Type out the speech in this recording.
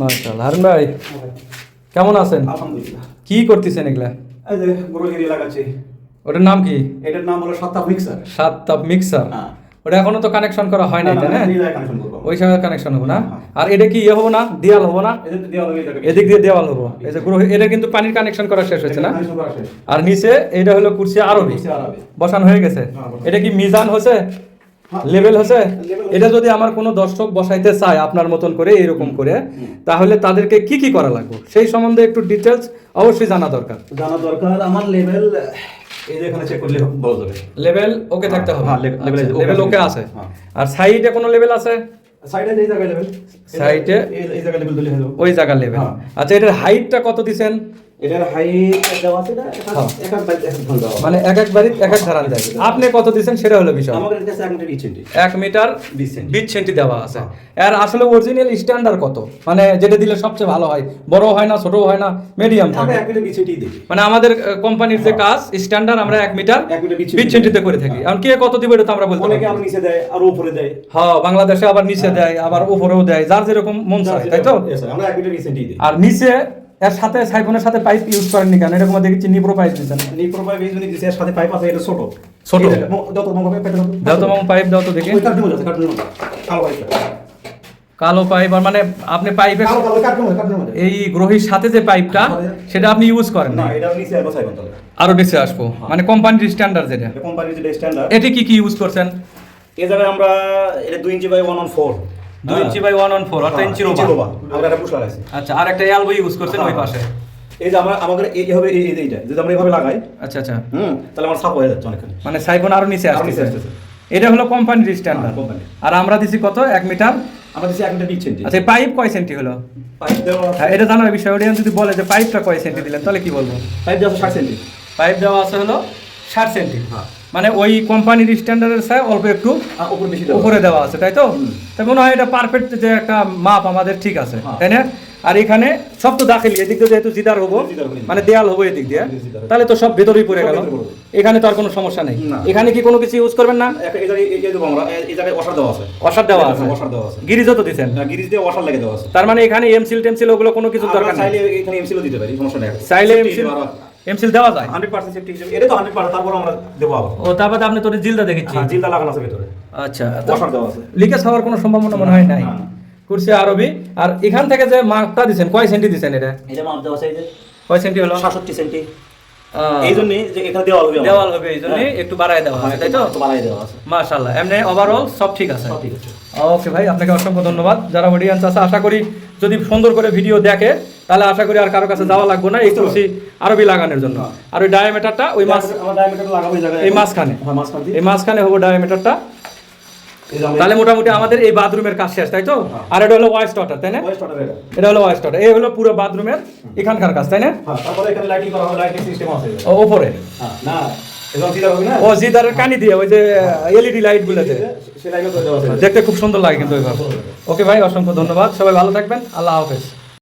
মাশাআল্লাহ। হারুন ভাই কেমন আছেন? আলহামদুলিল্লাহ। কি করতেছেন এগুলা? এই যে গ্রহের লাগাচ্ছি ওটার নাম কি? এটার নাম হলো মিক্সার। মিক্সার। হ্যাঁ। ওটা এখনও তো কানেকশন করা হয় নাই তাই না? ওই সময় কানেকশন হব না? আর এটা কি ইয়ে হব না? দেয়াল হব না? এদিক দিয়ে দেওয়াল হব। এই যে গ্রহ এটা কিন্তু পানির কানেকশন করা শেষ হয়েছে না। আর নিচে এটা হলো কুর্সি আরবি। বসানো হয়ে গেছে। হ্যাঁ, এটা কি মিজান হচ্ছে হ্যাঁ। লেভেল হচ্ছে এটা যদি আমার কোনো দর্শক বসাইতে চায় আপনার মতন করে এরকম করে তাহলে তাদেরকে কি কি করা লাগবে? সেই সম্বন্ধে একটু ডিটেলস অবশ্যই জানা দরকার। জানা দরকার আমার লেভেল এই এখানে চেক করলে বোঝা যাবে লেভেল ওকে থাকতে হবে। হ্যাঁ, লেভেল ওকে আছে। হ্যাঁ। আর সাইডে কোনো লেভেল আছে? সাইডে যে জায়গায় লেভেল এ? এই জায়গায় লেভেল দিলে হলো। ওই জায়গার লেভেল হ্যাঁ। আচ্ছা এটার হাইটটা কত দিছেন? হ্যাঁ। মানে এক এক বাড়ি এক এক ধারান যায় আপনি কত দিছেন সেটা হলো বিষয়। আমাদের এক মিটার ইচেন্টি এক মিটার বিশ সেন্টি। দেওয়া আছে। আর আসলে অরিজিনাল স্ট্যান্ডার্ড কত? মানে যেটা দিলে সবচেয়ে ভালো হয়। বড় হয় না ছোট হয় না মিডিয়াম থাকে। এক মিটার ইচেন্টি দিই। মানে আমাদের কোম্পানির যে কাজ স্ট্যান্ডার্ড আমরা এক মিটার বিশ সেন্টিতে করে থাকি। এখন কে কত দিবে এটা তো আমরা বলতে অনেকে পারব নিচে দেয় আর উপরে দেয়। হ্যাঁ বাংলাদেশে আবার নিচে দেয় আবার উপরেও দেয় যার যেরকম মন চায় তাই তো? আমরা এক মিটার ইচেন্টি দিই। আর নিচে এর সাথে সাইফোনের সাথে পাইপ ইউজ করেননি কেন? এরকম দেখেছি নিপ্রো পাইপ দিচ্ছেন নিপ্রো পাইপ জন্য দিছে এর সাথে পাইপ আছে এটা ছোট। ছোট? দাও তো মঙ্গল পেটে দাও। তো মামু পাইপ দাও তো দেখি। কালো পাইপ কালো পাইপ আর মানে আপনি মধ্যে। এই গ্রহীর সাথে যে পাইপটা সেটা আপনি ইউজ করেন না এটা নিচে আর বসাই বন্ধ আরও নিচে আসব। মানে কোম্পানির স্ট্যান্ডার্ড যেটা। কোম্পানির যেটা স্ট্যান্ডার্ড এটি কি কি ইউজ করছেন? এ জায়গায় আমরা এটা 2 ইঞ্চি বাই 1 অন 4 দুই inch by one on four অর্থাৎ ইঞ্চি রোবা আমরা এটা পুশ লাগাইছি। আচ্ছা আর একটা এলবো ইউজ করছেন ওই পাশে। এই যে আমরা আমাদের এই এইভাবে এই এই এইটা যদি আমরা এইভাবে লাগাই আচ্ছা আচ্ছা। হুম তাহলে আমার সাপ হয়ে যাচ্ছে অনেকখানি। মানে সাইফোন আরও নিচে আসছে এটা হলো কোম্পানির স্ট্যান্ডার্ড হ্যাঁ, আর আমরা দিছি কত? এক মিটার আমরা দিছি এক মিটার ইঞ্চি আচ্ছা পাইপ কয় সেন্টি হলো? পাইপ দেওয়া হ্যাঁ এটা জানার বিষয় ওটা যদি বলে যে পাইপটা কয় সেন্টি দিলেন তাহলে কি বলব? পাইপ দেওয়া 60 সেন্টি পাইপ দেওয়া আছে হলো ষাট সেন্টি হ্যাঁ। মানে ওই কোম্পানির স্ট্যান্ডার্ডের সাথে অল্প একটু উপরে দেওয়া আছে। তাই তো। তাই মনে হয় এটা পারফেক্ট যে একটা মাপ আমাদের ঠিক আছে হ্যাঁ। তাই না? আর এখানে সব তো দাখিলি এদিক দিয়ে যেহেতু জিদার হব মানে দেয়াল হব এদিক দিয়ে তাহলে তো সব ভেতরেই পড়ে গেল। এখানে তো আর কোনো সমস্যা নেই। এখানে কি কোনো কিছু ইউজ করবেন না? ওয়াশার দেওয়া আছে। ওয়াশার দেওয়া আছে। ওয়াশার দেওয়া আছে। গিরিজও তো দিচ্ছেন গিরিজ দিয়ে ওয়াশার লেগে দেওয়া আছে। তার মানে এখানে এমসিল টেমসিল ওগুলো কোনো কিছু দরকার নেই। চাইলে এখানে এমসিলও দিতে পারি সমস্যা নেই। চাইলে এমসিল এমসিল দেওয়া যায়? 100% সেফটি হিসেবে। এটা তো 100% তারপর আমরা দেবো আবার। ও তারপরে আপনি তোর জিলদা দেখেছি হ্যাঁ জিলদা লাগানো আছে ভিতরে। আচ্ছা ওয়াশার দেওয়া আছে। লিকেজ হওয়ার কোনো সম্ভাবনা মনে হয় নাই। কুরসি আরবি। আর এখান থেকে যে মার্কটা দিচ্ছেন কয় সেন্টি দিচ্ছেন এটা? এটা মাপ দেওয়া আছে এই যে কয় সেন্টি হলো? 67 সেন্টি। এই জন্য যে এখানে দেওয়াল হবে দেওয়াল হবে এই জন্য হ্যাঁ। একটু বাড়ায় দেওয়া হ্যাঁ, তাই তো? একটু বাড়াই দেওয়া আছে। মাশাআল্লাহ এমনি ওভারঅল সব ঠিক আছে? সব ঠিক আছে। ওকে ভাই আপনাকে অসংখ্য ধন্যবাদ। যারা অডিয়েন্স আছে আশা করি যদি সুন্দর করে ভিডিও দেখে তাহলে আশা করি আর কারও কাছে যাওয়া লাগবে না এই কুরসি আরবি লাগানোর জন্য। আর ওই ডায়ামিটারটা ওই মাছ এই মাঝখানে। হ্যাঁ এই মাঝখানে হব ডায়ামিটারটা তাহলে মোটামুটি আমাদের এই বাথরুমের কাজ শেষ তাই তো? হ্যাঁ। আর এটা হলো ওয়াইস ওয়াটার তাই না? এটা। হলো ওয়াইস ওয়াটার এই হলো পুরো বাথরুমের এখানকার কাজ তাই না? হ্যাঁ, ও জি জিদারের কানি দিয়ে ওই যে এলইডি লাইট গুলোতে। দেখতে খুব সুন্দর লাগে কিন্তু ওইভাবে। ওকে ভাই অসংখ্য ধন্যবাদ। সবাই ভালো থাকবেন। আল্লাহ হাফেজ।